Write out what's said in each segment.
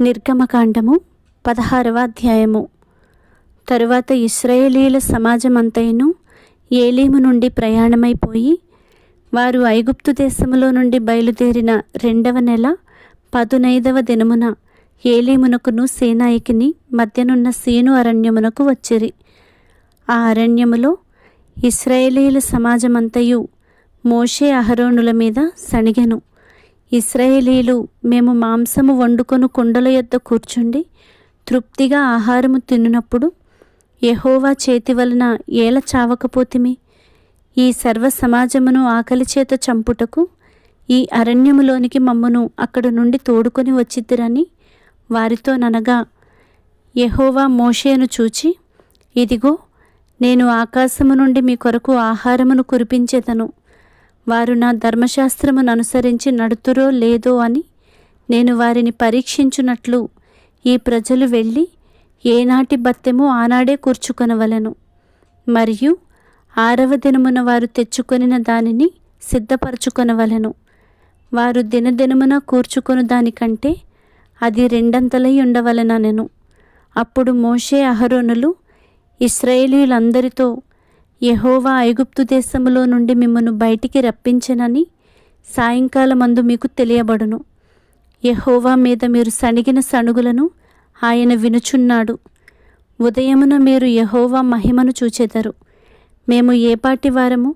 నిర్గమకాండము పదహారవ అధ్యాయము. తరువాత ఇస్రాయేలీల సమాజమంతయును ఏలీము నుండి ప్రయాణమైపోయి వారు ఐగుప్తు దేశములో నుండి బయలుదేరిన రెండవ నెల పదునైదవ దినమున ఏలీమునకును సేనాయికిని మధ్యనున్న సీను అరణ్యమునకు వచ్చిరి. ఆ అరణ్యములో ఇస్రాయేలీల సమాజమంతయు మోషే అహరోనుల మీద సణిగెను. ఇస్రాయేలీలు మేము మాంసము వండుకొను కుండల యొద్ద కూర్చుండి తృప్తిగా ఆహారము తినునప్పుడు యహోవా చేతి వలన ఏల చావకపోతిమి? ఈ సర్వ సమాజమును ఆకలి చేత చంపుటకు ఈ అరణ్యములోనికి మమ్మను అక్కడ నుండి తోడుకొని వచ్చిద్దిరని వారితో ననగా యహోవా మోషేను చూచి ఇదిగో నేను ఆకాశము నుండి మీ కొరకు ఆహారమును కురిపించేదను. వారు నా ధర్మశాస్త్రమును అనుసరించి నడుతురో లేదో అని నేను వారిని పరీక్షించున్నట్లు ఈ ప్రజలు వెళ్ళి ఏనాటి బత్తెమో ఆనాడే కూర్చుకొనవలెను. మరియు ఆరవ దినమున వారు తెచ్చుకొనిన దానిని సిద్ధపరచుకొనవలెను. వారు దినదినమున కూర్చుకొను దానికంటే అది రెండంతలై ఉండవలెననెను. అప్పుడు మోషే అహరోనులు ఇస్రాయేలీలందరితో యహోవా ఐగుప్తు దేశములో నుండి మిమ్మను బయటికి రప్పించనని సాయంకాలమందు మీకు తెలియబడును. యహోవా మీద మీరు సణిగిన సణుగులను ఆయన వినుచున్నాడు. ఉదయమున మీరు యహోవా మహిమను చూచెదరు. మేము ఏపాటి వారము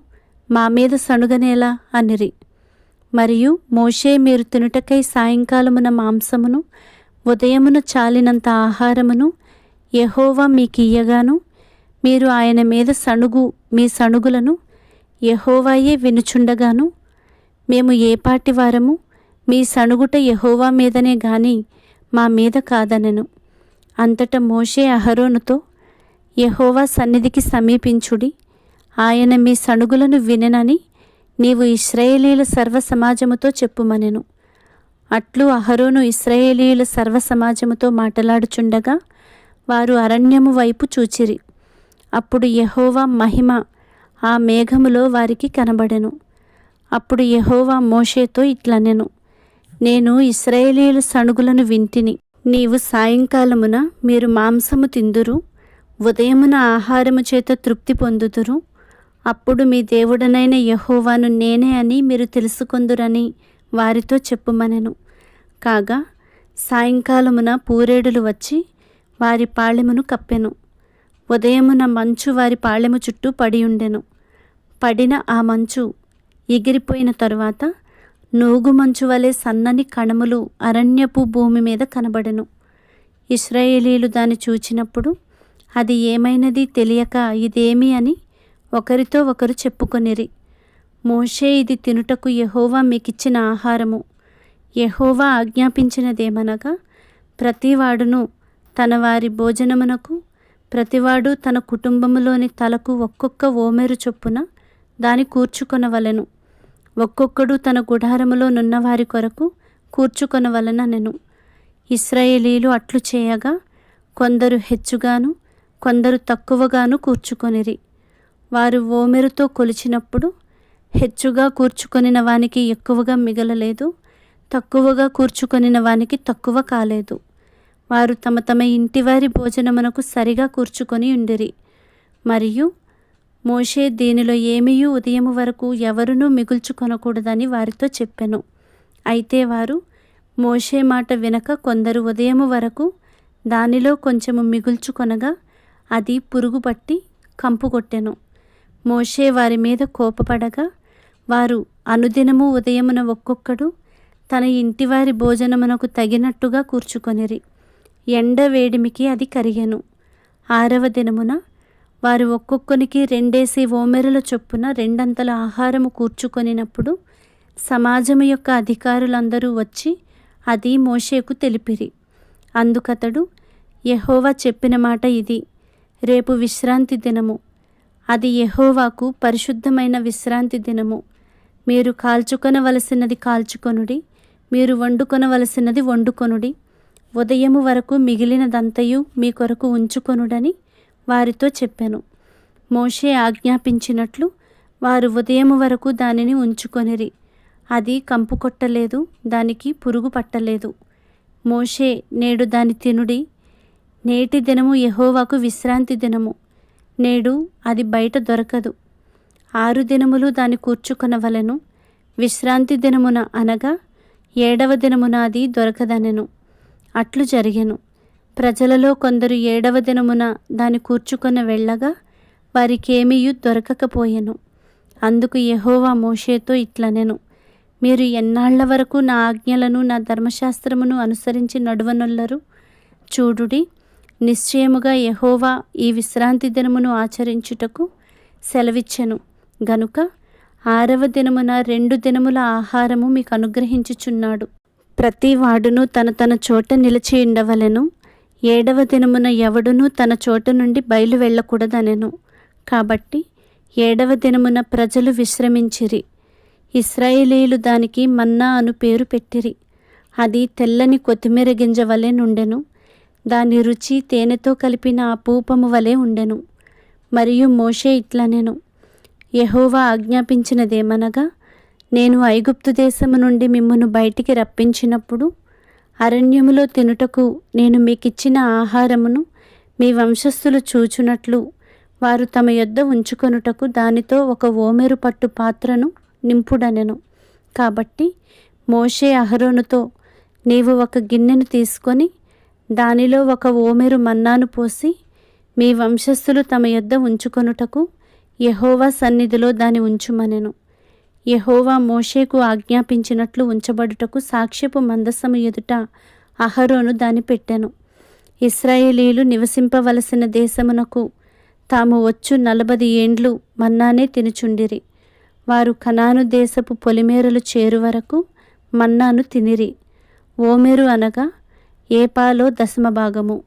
మా మీద సణుగనేలా అనిరి. మరియు మోషే మీరు తినుటకై సాయంకాలమున మాంసమును ఉదయమున చాలినంత ఆహారమును యహోవా మీకియ్యగాను మీరు ఆయన మీద సణుగు మీ సణుగులను యహోవాయే వినుచుండగాను మేము ఏపాటి వారము మీ సణుగుట యహోవా మీదనే గాని మా మీద కాదనెను. అంతట మోషే అహరోనుతో యహోవా సన్నిధికి సమీపించుడి ఆయన మీ సణుగులను విననని నీవు ఇస్రాయేలీల సర్వ సమాజముతో చెప్పుమనెను. అట్లు అహరోను ఇస్రాయేలీల సర్వ సమాజముతో మాట్లాడుచుండగా వారు అరణ్యము వైపు చూచిరి. అప్పుడు యహోవా మహిమ ఆ మేఘములో వారికి కనబడెను. అప్పుడు యహోవా మోషేతో ఇట్లనెను నేను ఇస్రాయేలీల సణుగులను వింటిని. నీవు సాయంకాలమున మీరు మాంసము తిందురు ఉదయమున ఆహారము చేత తృప్తి పొందుదురు అప్పుడు మీ దేవుడనైన యహోవాను నేనే అని మీరు తెలుసుకొందురని వారితో చెప్పుమనెను. కాగా సాయంకాలమున పూరేడులు వచ్చి వారి పాళెమును కప్పెను. ఉదయమున మంచు వారి పాళెము చుట్టూ పడి ఉండెను పడిన ఆ మంచు ఎగిరిపోయిన తరువాత నూగు మంచు వలె సన్నని కణములు అరణ్యపు భూమి మీద కనబడెను. ఇస్రాయేలీలు దాన్ని చూచినప్పుడు అది ఏమైనది తెలియక ఇదేమి అని ఒకరితో ఒకరు చెప్పుకొనిరి. మోషే ఇది తినుటకు యహోవా మీకిచ్చిన ఆహారము. యహోవా ఆజ్ఞాపించినదేమనగా ప్రతివాడును తన వారి భోజనమునకు ప్రతివాడు తన కుటుంబములోని తలకు ఒక్కొక్క ఓమెరు చొప్పున దాని కూర్చుకొనవలెను. ఒక్కొక్కడు తన గుడారములో నున్న వారి కొరకు కూర్చుకొనవలననెను. ఇస్రాయేలీలు అట్లు చేయగా కొందరు హెచ్చుగాను కొందరు తక్కువగాను కూర్చుకొనిరి. వారు ఓమెరుతో కొలిచినప్పుడు హెచ్చుగా కూర్చుకొనిన వానికి ఎక్కువగా మిగలలేదు తక్కువగా కూర్చుకొనిన వానికి తక్కువ కాలేదు. వారు తమ తమ ఇంటివారి భోజనమునకు సరిగా కూర్చుకొని ఉండిరి. మరియు మోషే దీనిలో ఏమీయూ ఉదయము వరకు ఎవరునూ మిగుల్చుకొనకూడదని వారితో చెప్పెను. అయితే వారు మోషే మాట వినక కొందరు ఉదయము వరకు దానిలో కొంచెము మిగుల్చుకొనగా అది పురుగు పట్టి కంపు కొట్టెను. మోషే వారి మీద కోపపడగా వారు అనుదినము ఉదయమున ఒక్కొక్కడు తన ఇంటివారి భోజనమునకు తగినట్టుగా కూర్చుకొనిరి. ఎండ వేడిమికి అది కరిగెను. ఆరవ దినమున వారు ఒక్కొక్కనికి రెండేసి ఓమెరుల చొప్పున రెండంతల ఆహారము కూర్చుకొనినప్పుడు సమాజము యొక్క అధికారులందరూ వచ్చి అది మోషేకు తెలిపిరి. అందుకతడు యహోవా చెప్పిన మాట ఇది. రేపు విశ్రాంతి దినము. అది యహోవాకు పరిశుద్ధమైన విశ్రాంతి దినము. మీరు కాల్చుకొనవలసినది కాల్చుకొనుడి మీరు వండుకొనవలసినది వండుకొనుడి ఉదయము వరకు మిగిలినదంతయు మీ కొరకు ఉంచుకొనుడని వారితో చెప్పాను. మోషే ఆజ్ఞాపించినట్లు వారు ఉదయము వరకు దానిని ఉంచుకొనిరి. అది కంపు కొట్టలేదు దానికి పురుగు పట్టలేదు. మోషే నేడు దాని తినుడి. నేటి దినము యహోవాకు విశ్రాంతి దినము. నేడు అది బయట దొరకదు. ఆరు దినములు దాని కూర్చుకొనవలను. విశ్రాంతి దినమున అనగా ఏడవ దినమున అది దొరకదనెను. అట్లు జరిగెను. ప్రజలలో కొందరు ఏడవ దినమున దాని కూర్చుకొని వెళ్ళగా వారికేమీయూ దొరకకపోయెను. అందుకు యహోవా మోషేతో ఇట్లనెను. మీరు ఎన్నాళ్ళ వరకు నా ఆజ్ఞలను నా ధర్మశాస్త్రమును అనుసరించి నడువనొల్లరు? చూడుడి నిశ్చయముగా యహోవా ఈ విశ్రాంతి దినమును ఆచరించుటకు సెలవిచ్చెను. గనుక ఆరవ దినమున రెండు దినముల ఆహారము మీకు అనుగ్రహించుచున్నాడు ప్రతి వాడును తన తన చోట నిలిచి ఉండవలెను. ఏడవ దినమున ఎవడునూ తన చోట నుండి బయలు వెళ్ళకూడదనెను. కాబట్టి ఏడవ దినమున ప్రజలు విశ్రమించిరి. ఇస్రాయేలీలు దానికి మన్నా అను పేరు పెట్టిరి. అది తెల్లని కొత్తిమీర గింజ వలె నుండెను. దాని రుచి తేనెతో కలిపిన ఆ పూపము వలె ఉండెను. మరియు మోషే ఇట్లనెను. యెహోవా ఆజ్ఞాపించినదేమనగా నేను ఐగుప్తు దేశము నుండి మిమ్మను బయటికి రప్పించినప్పుడు అరణ్యములో తినుటకు నేను మీకిచ్చిన ఆహారమును మీ వంశస్థులు చూచునట్లు వారు తమ యొద్ద ఉంచుకొనుటకు దానితో ఒక ఓమెరు పట్టు పాత్రను నింపుడనెను. కాబట్టి మోషే అహరోనుతో నీవు ఒక గిన్నెను తీసుకొని దానిలో ఒక ఓమెరు మన్నాను పోసి మీ వంశస్థులు తమ యొద్ద ఉంచుకొనుటకు యహోవా సన్నిధిలో దాని ఉంచుమనెను. యహోవా మోషేకు ఆజ్ఞాపించినట్లు ఉంచబడుటకు సాక్ష్యపు మందసము ఎదుట అహరోను దాని పెట్టెను. ఇస్రాయేలీలు నివసింపవలసిన దేశమునకు తాము వచ్చు నలభది ఏండ్లు మన్నానే తినుచుండిరి. వారు కనాను దేశపు పొలిమేరలు చేరు వరకు మన్నాను తినిరి. ఓమెరు అనగా ఏపాలో దశమ భాగము.